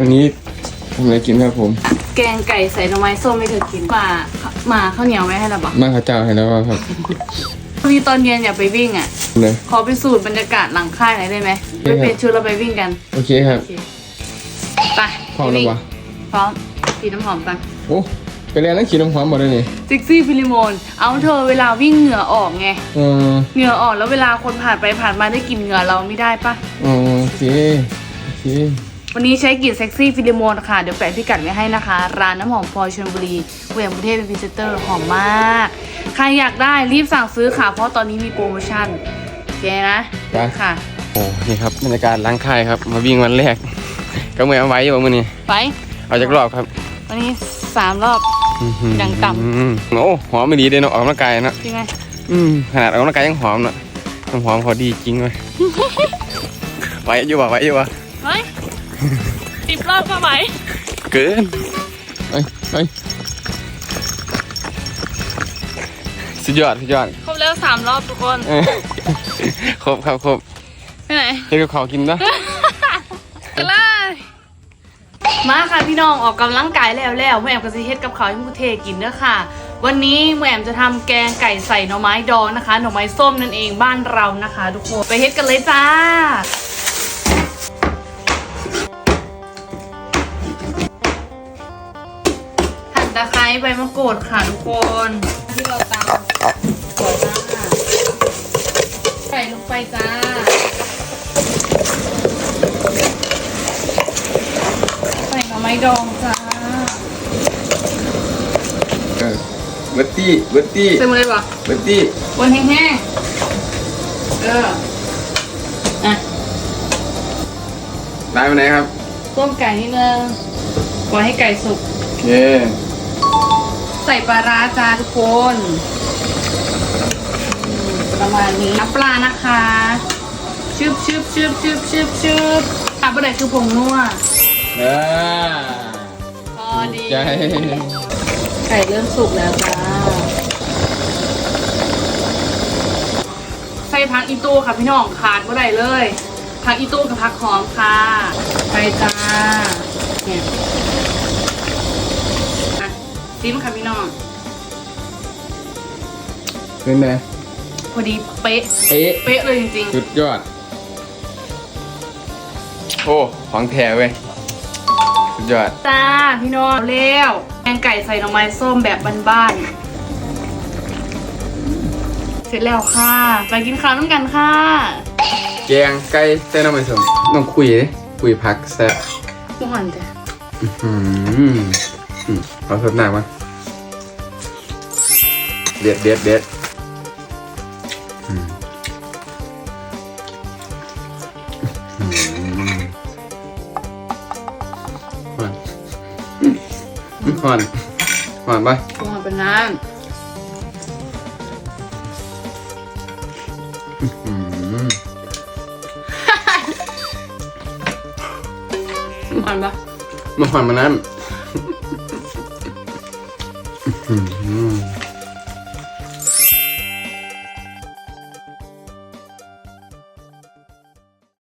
วันนี้ทำอะไรกินครับผม แกงไก่ใส่หน่อไม้ส้มไม่เคยกินมามาข้าวเหนียวไหมให้เราบอกมาข้าวเจ้าให้แล้วครับพรุ่งนี้ตอนเย็นอยากไปวิ่งอะ เลย ขอไปสูตรบรรยากาศหลังค่ายหน่อยได้ไหมไปเปลี่ยนชุดเราไปวิ่งกันโอเคครับ โอเคไปพร้อมแล้ววะพร้อมสีน้ำหอมกันโอ้ไปเรียนนักขี่น้ำหอมหมดเลยนี่ซิกซี่ฟิลิโมน เอาเธอเวลาวิ่งเหงื่อออกไง เออเหงื่อออกแล้วเวลาคนผ่านไปผ่านมาได้กลิ่นเหงื่อเราไม่ได้ปะเออโอเค โอเค วันนี้ใช้กลิ่นเซ็กซี่ฟิลิโมนค่ะ เดี๋ยวแปะพิกัดไว้ให้นะคะ ร้านน้ำหอมพลอยชลบุรีเวียงประเทศเป็นพรีเซนเตอร์หอมมาก ใครอยากได้รีบสั่งซื้อค่ะ เพราะตอนนี้มีโปรโมชั่นโอเคนะไปค่ะ โอ้นี่ครับบรรยากาศล้างค่ายครับ มาวิ่งวันแรก ก็เหมือนเอาไว้อยู่มือนี้ไป เอาจากรอบครับวันนี้สามรอบอื้อหืยังต่ำ อืมโอ้หอมไม่ดีเลยเนาะออกกำลังกายเนาะยังไงอืมขนาดออกกำลังกายยังหอมเนาะน้ำหอมพอดีจริงเลย ไหวอยู่วะไหวอยู่วะ เฮ้ย สิบรอบก็ไหวเกินเฮ้ยเฮ้ยสุดยอดสุดยอดครบแล้วสามรอบทุกคนเออครบครับครบไปไหนเฮ็ดกับข้าวกินนะกันเลยมาค่ะพี่น้องออกกำลังกายแล้วแล้วแม่แอมก็จะเฮ็ดกับข้าวให้มูเทกินเด้อค่ะ วันนี้แม่แอมจะทำแกงไก่ใส่หน่อไม้ดองนะคะ หน่อไม้ส้มนั่นเองบ้านเรานะคะ ทุกคนไปเฮ็ดกันเลยจ้า ตะไคร้ใบมะกรูดค่ะทุกคน ที่เราตำก่อนจ้าใส่ลงไปจ้าใส่หน่อไม้ดองจ้าเออเบิร์ตี้เบิร์ตี้ใส่หมดเลยปะเบิร์ตี้บนแห้งๆเอออะได้มาไหนครับต้มไก่นิดนึงปล่อยให้ไก่สุก โอเค ใส่ปลาร้าจ้าทุกคนอืมประมาณนี้น้ำปลานะคะชึบชึบชึบชึบชึบชึบตับอะไรคือผงนัวอ่าพอดีใจไก่เริ่มสุกแล้วจ้าใส่พักอีตู้ค่ะพี่น้องขาดเมื่อไหร่เลยพักอีตู้กับพักหอมค่ะ ไปจ้าเนี่ยอะ ซิมค่ะพี่น้อง เป็นไงพอดีเป๊ะ เอ๊ะเป๊ะเลยจริงสุดยอด โอ้ของแท้เว้ยสุดยอด ๆจ้าพี่น้องเร็วแกงไก่ใส่หน่อไม้ส้มแบบบ้านๆ เสร็จแล้วค่ะ ไปกินข้าวน้ำกันค่ะ แกงไก่เส้นน้ำมันสมต้องคุยดิคุยพักแซ่บหวานจ้ะ อื้อหืออืมเอาสดหนักมา เด็ดเด็ดเด็ดอืมอื้อหือหวานหวานหวานปะหวานเป็นน้อืมำหวานปะมาหวานมานั้น